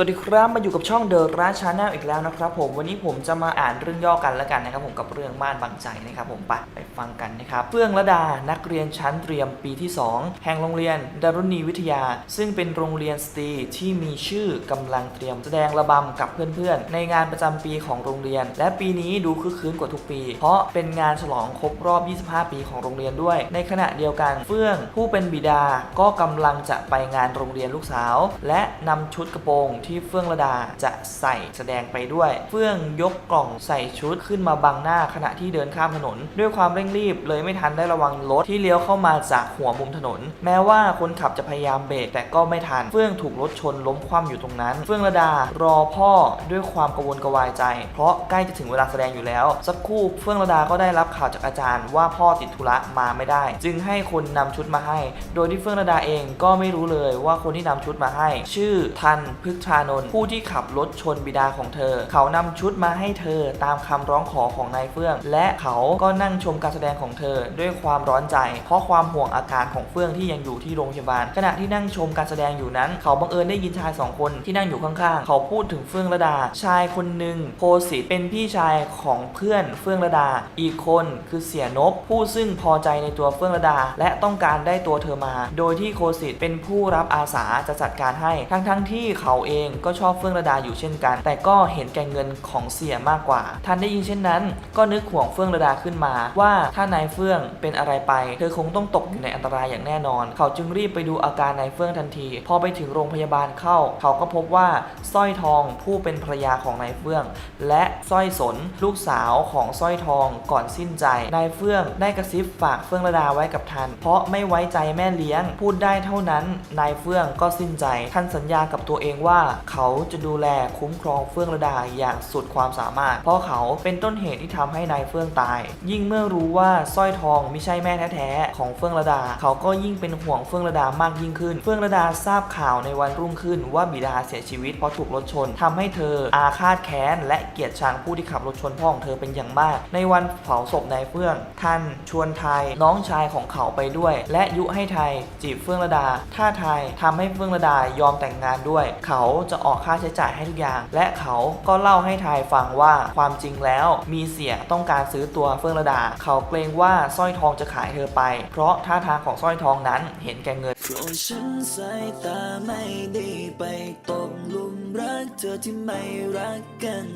สวัสดีครับมาอยู่กับช่องเดอะราชาแนลอีกแล้วนะครับผมวันนี้ผมจะมาอ่านเรื่องย่อกันแล้วกันนะครับผมกับเรื่องบ้านบางใจนะครับผมไปไปฟังกันนะครับเฟื่องระดานักเรียนชั้นเตรียมปีที่ 2 แห่งโรงเรียนดารุณีวิทยา ซึ่งเป็นโรงเรียนสตรีที่มีชื่อกำลังเตรียมแสดงระบำกับเพื่อนๆ ในงานประจำปีของโรงเรียน และปีนี้ดูคึกคืนกว่าทุกปี เพราะเป็นงานฉลองครบรอบ 25 ปีของโรงเรียนด้วย ในขณะเดียวกันเฟื่องผู้เป็นบิดาก็กำลังจะไปงานโรงเรียนลูกสาว และนำชุดกระโปรงที่เฟื่องระดาจะใส่แสดงไปด้วย เฟื่องยกกล่องใส่ชุดขึ้นมาบังหน้าขณะที่เดินข้ามถนน ด้วยความเร่งรีบเลยไม่ทันได้ระวังรถที่เลี้ยวเข้ามาจากหัวมุมถนน แม้ว่าคนขับจะพยายามเบรกแต่ก็ไม่ทัน เฟื่องถูกรถชนล้มคว่ำอยู่ตรงนั้น เฟื่องระดารอพ่อด้วยความกังวลกระวายใจ เพราะใกล้จะถึงเวลาแสดงอยู่แล้ว สักครู่เฟื่องระดาก็ได้รับข่าวจากอาจารย์ ว่าพ่อติดธุระมาไม่ได้ จึงให้คนนำชุดมาให้ โดยที่เฟื่องระดาเองก็ไม่รู้เลยว่าคนที่นำชุดมาให้ ชื่อทันพฤกษานนท์ผู้ที่ขับรถชนบิดาของเธอ เขานำชุดมาให้เธอตามคำร้องขอของนายเฟื่อง และเขาก็นั่งชมการแสดงของเธอด้วยความร้อนใจ เพราะความห่วงอาการของเฟื่องที่ยังอยู่ที่โรงพยาบาล ขณะที่นั่งชมการแสดงอยู่นั้น เขาบังเอิญได้ยินชายสองคนที่นั่งอยู่ข้างๆ เขาพูดถึงเฟื่องระดา ชายคนหนึ่งโพสิทธิ์เป็นพี่ชายของเพื่อนเฟื่องระดา อีกคนคือเสียนบผู้ซึ่งพอใจในตัวเฟื่องระดา และต้องการได้ตัวเธอมา โดยที่โคสิทธิ์เป็นผู้รับอาสาจะจัดการให้ ทั้งๆที่เขาเองก็ชอบเฟื่องระดาอยู่เช่นกัน แต่ก็เห็นแก่เงินของเสียมากกว่าทันได้ยินเช่นนั้น ก็นึกห่วงเฟื่องระดาขึ้นมาว่าถ้านายเฟื่องเป็นอะไรไป เธอคงต้องตกอยู่ในอันตรายอย่างแน่นอน เขาจึงรีบไปดูอาการนายเฟื่องทันที พอไปถึงโรงพยาบาลเข้า เขาก็พบว่าสร้อยทองผู้เป็นภรรยาของนายเฟื่อง และสร้อยสนลูกสาวของสร้อยทองก่อนสิ้นใจนายเฟื่องได้กระซิบฝากเฟื่องระดาไว้กับทันเพราะไม่ไว้ใจแม่เลี้ยง พูดได้เท่านั้นนายเฟื่องก็สิ้นใจทันสัญญากับตัวเองว่าเขาจะดูแลคุ้มครองเฟื่องระดาอย่างสุดความสามารถ เพราะเขาเป็นต้นเหตุที่ทำให้นายเฟื่องตาย ยิ่งเมื่อรู้ว่าสร้อยทองไม่ใช่แม่แท้ๆของเฟื่องระดา เขาก็ยิ่งเป็นห่วงเฟื่องระดามากยิ่งขึ้น เฟื่องระดาทราบข่าวในวันรุ่งขึ้นว่าบิดาเสียชีวิตเพราะถูกรถชนทำให้เธออาฆาตแค้นและเกลียดชังผู้ที่ขับรถชนพ่อของเธอเป็นอย่างมาก ในวันเผาศพนายเฟื่อง ท่านชวนไทยน้องชายของเขาไปด้วย และยุให้ไทยจีบเฟื่องระดา ถ้าไทยทำให้เฟื่องระดายอมแต่งงานด้วย เขาจะออกค่าใช้จ่ายให้ทุกอย่าง และเขาก็เล่าให้ไทยฟังว่าความจริงแล้วมีเสียต้องการซื้อตัวเฟื่องระดา เขาเกรงว่าสร้อยทองจะขายเธอไป เพราะท่าทางของสร้อยทองนั้นเห็นแก่เงินเพราะฉันสายตาไม่ด้ไปตกลุมรักเธอที่ไม่รักกัน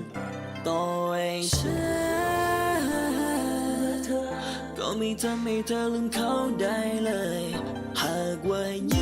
ต่อให้ฉันก็ไม่ทำให้เธอลืมเขาได้เลย หากว่ายิ่ง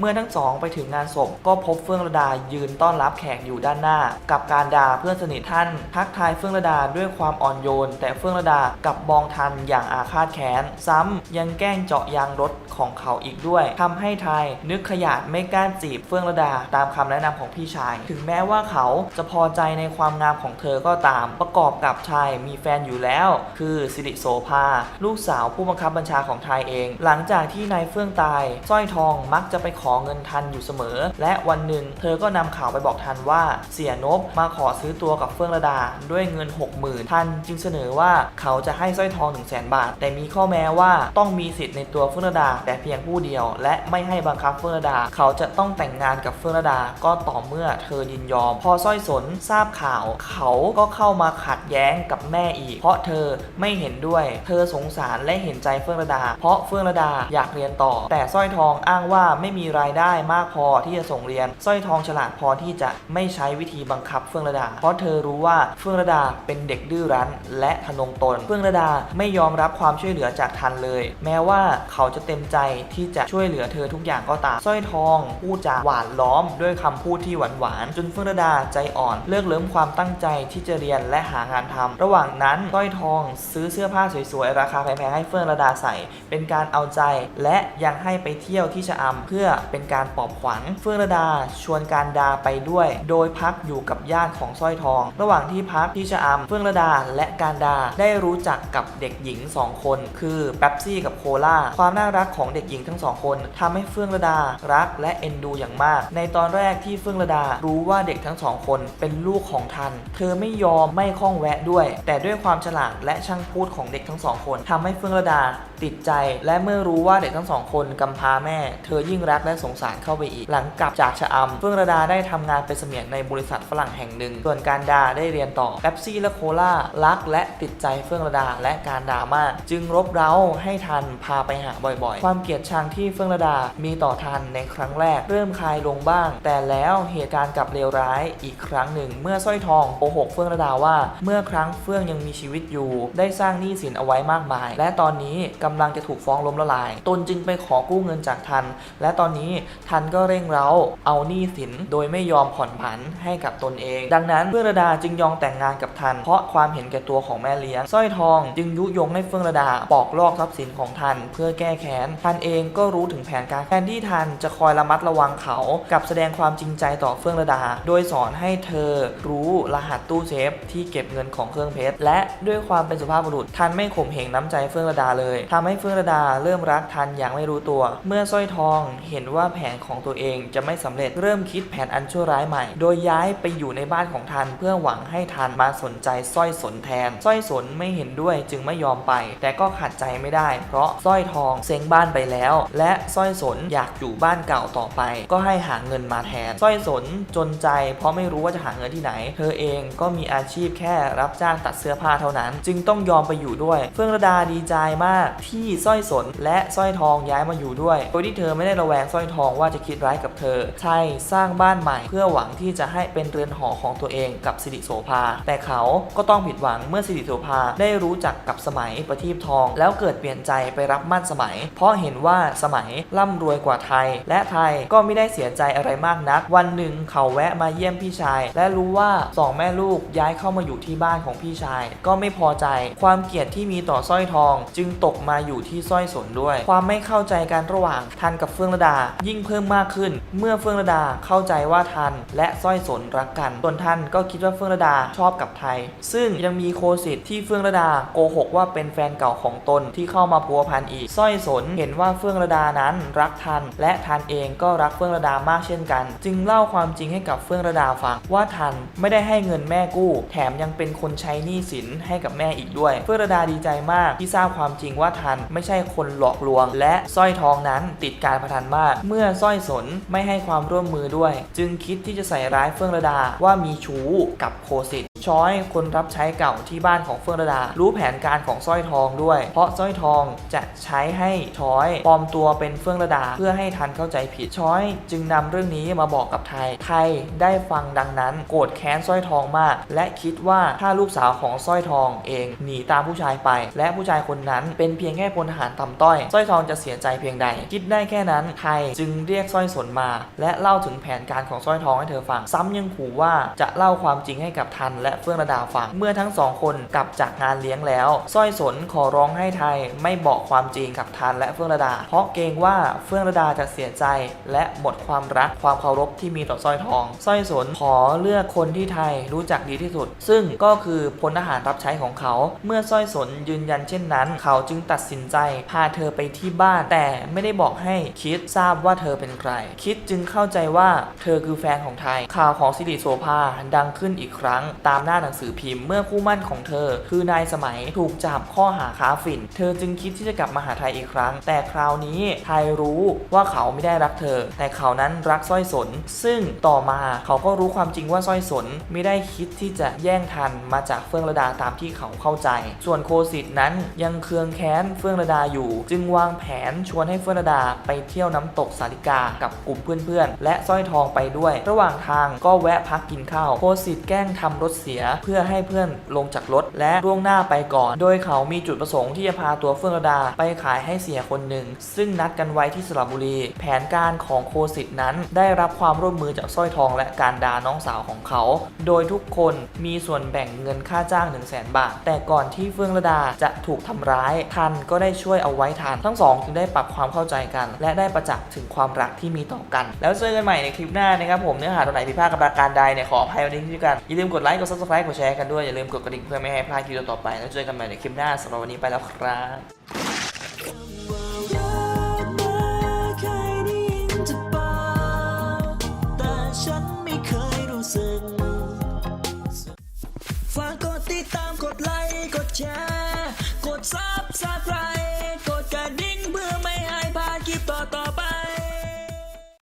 เมื่อทั้งสองไปถึงงานศพก็พบเฟื่องระดายืนต้อนรับแขกอยู่ด้านหน้า กับการดาเพื่อนสนิทท่าน ทักทายเฟื่องระดาด้วยความอ่อนโยน แต่เฟื่องระดากับมองทันอย่างอาฆาตแค้นซ้ำยังแกล้งเจาะยางรถของเขาอีกด้วยทำให้ไทยนึกขยาดไม่กล้าจีบเฟื่องระดาตามคำแนะนำของพี่ชาย ถึงแม้ว่าเขาจะพอใจในความงามของเธอก็ตาม ประกอบกับชายมีแฟนอยู่แล้ว คือสิริโสภา ลูกสาวผู้บังคับบัญชาของไทยเอง หลังจากที่นายเฟื่องตายสร้อยทองมักจะไปขอเงินทันอยู่เสมอ และวันหนึ่งเธอก็นำข่าวไปบอกทันว่าเสียนบมาขอซื้อตัวกับเฟื่องระดาด้วยเงิน 60,000 ทันจึงเสนอว่าเขาจะให้สร้อยทอง 1 0 0 0 0แบาท แต่มีข้อแม้ว่าต้องมีสิทธิ์ในตัวเฟื่องระดา แต่เพียงผู้เดียว และไม่ให้บังคับเฟื่องระดา เขาจะต้องแต่งงานกับเฟื่องระดาก็ต่อเมื่อเธอยินยอม พอสร้อยสนทราบข่าว เขาก็เข้ามาขัดแย้งกับแม่อีก เพราะเธอไม่เห็นด้วย เธอสงสารและเห็นใจเฟื่องระดา เพราะเฟื่องระดาอยากเรียนต่อ แต่สร้อยทองอ้างว่าไม่มีรายได้มากพอที่จะส่งเรียนสร้อยทองฉลาดพอที่จะไม่ใช้วิธีบังคับเฟื่องระดา เพราะเธอรู้ว่าเฟื่องระดาเป็นเด็กดื้อรั้น และทะนงตน เฟื่องระดาไม่ยอมรับความช่วยเหลือจากทันเลย แม้ว่าเขาจะเต็มใจที่จะช่วยเหลือเธอทุกอย่างก็ตามสร้อยทองพูดจาหวานล้อมด้วยคำพูดที่หวานหวานจนเฟื่องระดาใจอ่อนเลิกเลิมความตั้งใจที่จะเรียนและหางานทำระหว่างนั้นสร้อยทองซื้อเสื้อผ้าสวยๆราคาแพงๆให้เฟื่องระดาใส่ เป็นการเอาใจและยังให้ไปเที่ยวที่ชะอำเพื่อเป็นการปอบขวัญเฟื่องระดาชวนการดาไปด้วย โดยพักอยู่กับญาติของสร้อยทอง ระหว่างที่พักที่ชะอำเฟื่องระดาและการดาได้รู้จักกับเด็กหญิงสองคน คือแป๊บซี่กับโคลาความน่ารักของเด็กหญิงทั้งสองคนทำให้เฟื่องระดารักและเอ็นดูอย่างมาก ในตอนแรกที่เฟื่องระดารู้ว่าเด็กทั้งสองคนเป็นลูกของทัน เธอไม่ยอมไม่ข้องแวะด้วย แต่ด้วยความฉลาดและช่างพูดของเด็กทั้งสองคนทำให้เฟื่องระดา ติดใจ และเมื่อรู้ว่าเด็กทั้งสองคนกำพร้าแม่ เธอยิ่งรักและสงสารเข้าไปอีก หลังกลับจากชะอำเฟื่องระดาได้ทำงานเป็นเสมียนในบริษัทฝรั่งแห่งหนึ่ง ส่วนการดาได้เรียนต่อแป๊บซี่และโคลารักและติดใจเฟื่องระดาและการดามากจึงรบเร้าให้ทันพาไปหาบ่อยๆ ความเกลียดชังที่เฟื่องระดามีต่อทันในครั้งแรก เริ่มคลายลงบ้าง แต่แล้วเหตุการณ์กลับเลวร้ายอีกครั้งหนึ่ง เมื่อสร้อยทองโกหกเฟื่องระดาว่า เมื่อครั้งเฟื่องยังมีชีวิตอยู่ ได้สร้างหนี้สินเอาไว้มากมาย และตอนนี้กำลังจะถูกฟ้องล้มละลาย ตนจึงไปขอกู้เงินจากทัน และตอนนี้ทันก็เร่งเร้าเอาหนี้สินโดยไม่ยอมผ่อนผันให้กับตนเอง ดังนั้นเฟื่องระดาจึงยอมแต่งงานกับทัน เพราะความเห็นแก่ตัวของแม่เลี้ยงสร้อยทองจึงยุยงให้เฟื่องระดาปอกลอกทรัพย์สินของทัน เพื่อแก้แค้นทันเองก็รู้ถึงแผนการแทนที่ทันจะคอยระมัดระวังเขากับแสดงความจริงใจต่อเฟื่องระดา โดยสอนให้เธอรู้รหัสตู้เซฟที่เก็บเงินของเครื่องเพชรและด้วยความเป็นสุภาพบุรุษทันไม่ข่มเหงน้ำใจเฟื่องระดาเลยทำให้เฟื่องระดาเริ่มรักทันอย่างไม่รู้ตัว เมื่อสร้อยทองเห็นว่าแผนของตัวเองจะไม่สำเร็จเริ่มคิดแผนอันชั่วร้ายใหม่ โดยย้ายไปอยู่ในบ้านของทันเพื่อหวังให้ทันมาสนใจสร้อยสนแทนสร้อยสนไม่เห็นด้วยจึงไม่ยอมไป แต่ก็ขัดใจไม่ได้ เพราะสร้อยทองเซ็งบ้านไปแล้ว และสร้อยสนอยากอยู่บ้านเก่าต่อไป ก็ให้หาเงินมาแทนสร้อยสนจนใจ เพราะไม่รู้ว่าจะหาเงินที่ไหน เธอเองก็มีอาชีพแค่รับจ้างตัดเสื้อผ้าเท่านั้น จึงต้องยอมไปอยู่ด้วย เฟื่องระดาดีใจมากทที่สร้อยสนและสร้อยทองย้ายมาอยู่ด้วย โดยที่เธอไม่ได้ระแวงสร้อยทองว่าจะคิดร้ายกับเธอ ใช่สร้างบ้านใหม่เพื่อหวังที่จะให้เป็นเรือนหอของตัวเองกับสิริโสภา แต่เขาก็ต้องผิดหวังเมื่อสิริโสภาได้รู้จักกับสมัยประทีปทอง แล้วเกิดเปลี่ยนใจไปรับมั่นสมัย เพราะเห็นว่าสมัยร่ำรวยกว่าไทย และไทยก็ไม่ได้เสียใจอะไรมากนัก วันหนึ่งเขาแวะมาเยี่ยมพี่ชาย และรู้ว่าสองแม่ลูกย้ายเข้ามาอยู่ที่บ้านของพี่ชาย ก็ไม่พอใจความเกลียดที่มีต่อสร้อยทอง จึงตกมาอยู่ที่สร้อยสนด้วย ความไม่เข้าใจกันระหว่างทันกับเฟื่องระดา ยิ่งเพิ่มมากขึ้น เมื่อเฟื่องระดาเข้าใจว่าทันและสร้อยสนรักกันส่วนทันก็คิดว่าเฟื่องระดาชอบกับไทย ซึ่งยังมีโคสิทธิ์ที่เฟื่องระดาโกหกว่าเป็นแฟนเก่าของตนที่เข้ามาพัวพันอีกสร้อยสนเห็นว่าเฟื่องระดานั้นรักทัน และทันเองก็รักเฟื่องระดามากเช่นกัน จึงเล่าความจริงให้กับเฟื่องระดาฟังว่าทันไม่ได้ให้เงินแม่กู้ แถมยังเป็นคนใช้หนี้สินให้กับแม่อีกด้วย เฟื่องระดาดีใจมากที่ทราบความจริงว่าทันไม่ใช่คนหลอกลวง และสร้อยทองนั้นติดการพนันมาก เมื่อสร้อยสนไม่ให้ความร่วมมือด้วย จึงคิดที่จะใส่ร้ายเฟื่องระดาว่ามีชู้กับโคสิต ช้อยคนรับใช้เก่าที่บ้านของเฟื่องระดา รู้แผนการของสร้อยทองด้วย เพราะสร้อยทองจะใช้ให้ช้อยปลอมตัวเป็นเฟื่องระดา เพื่อให้ทันเข้าใจผิดช้อยจึงนำเรื่องนี้มาบอกกับไทย ไทยได้ฟังดังนั้น โกรธแค้นสร้อยทองมาก และคิดว่าถ้าลูกสาวของสร้อยทองเองหนีตามผู้ชายไป และผู้ชายคนนั้นเป็นเพียงแค่พลทหารต่ำต้อยสร้อยทองจะเสียใจเพียงใด คิดได้แค่นั้นไทยจึงเรียกสร้อยสนมา และเล่าถึงแผนการของสร้อยทองให้เธอฟัง ซ้ำยังขู่ว่าจะเล่าความจริงให้กับทันและเฟื่องระดาฟัง เมื่อทั้งสองคนกลับจากงานเลี้ยงแล้วสร้อยสนขอร้องให้ไทยไม่บอกความจริงกับทันและเฟื่องระดา เพราะเกรงว่าเฟื่องระดาจะเสียใจ และหมดความรักความเคารพที่มีต่อสร้อยทองสร้อยสนขอเลือกคนที่ไทยรู้จักดีที่สุด ซึ่งก็คือพลทหารรับใช้ของเขา เมื่อสร้อยสนยืนยันเช่นนั้น เขาจึงตัดสินใจพาเธอไปที่บ้าน แต่ไม่ได้บอกให้คิดทราบว่าเธอเป็นใคร คิดจึงเข้าใจว่าเธอคือแฟนของไทยข่าวของสิริโสภาดังขึ้นอีกครั้งตามหน้าหนังสือพิมพ์เมื่อคู่มั่นของเธอ คือนายสมัยถูกจับข้อหาค้าฝิ่น เธอจึงคิดที่จะกลับมาหาไทยอีกครั้ง แต่คราวนี้ไทยรู้ว่าเขาไม่ได้รักเธอ แต่เขานั้นรักสร้อยสน ซึ่งต่อมาเขาก็รู้ความจริงว่าสร้อยสนไม่ได้คิดที่จะแย่งทันมาจากเฟื่องระดาตามที่เขาเข้าใจ ส่วนโคสิทธ์นั้นยังเคืองแค้นเฟื่องระดาอยู่ จึงวางแผนชวนให้เฟื่องระดาไปเที่ยวน้ำตกสาลิกากับกลุ่มเพื่อนๆและสร้อยทองไปด้วย ระหว่างทางก็แวะพักกินข้าวโคสิทธ์แกล้งทำรถเสียเพื่อให้เพื่อนลงจากรถและล่วงหน้าไปก่อน โดยเขามีจุดประสงค์ที่จะพาตัวเฟื่องระดาไปขายให้เสียคนหนึ่ง ซึ่งนัดกันไว้ที่สระบุรี แผนการของโคสิทธ์นั้น ได้รับความร่วมมือจากสร้อยทองและการดาน้องสาวของเขา โดยทุกคนมีส่วนแบ่งเงินค่าจ้าง 1 0 0 0 0แบาท แต่ก่อนที่เฟื่องระดาจะถูกทำร้ายทันก็ได้ช่วยเอาไว้ทันทั้งสองจึงได้ปรับความเข้าใจกัน และได้ประจักษ์ถึงความรักที่มีต่อกัน แล้วเจอกันใหม่ในคลิปหน้านะครับผมเนื้อหาตรงไหนผิดพลาดกับประการใดเนี่ยขออภัยวันนี้ที่กันอย่าลืมกดไลค์กด subscribe กดแชร์กันด้วย อย่าลืมกดกระดิ่งเพื่อไม่ให้พลาดคลิปต่อไป แล้วเจอกันใหม่ในคลิปหน้าสำหรับวันนี้ไปแล้วครับ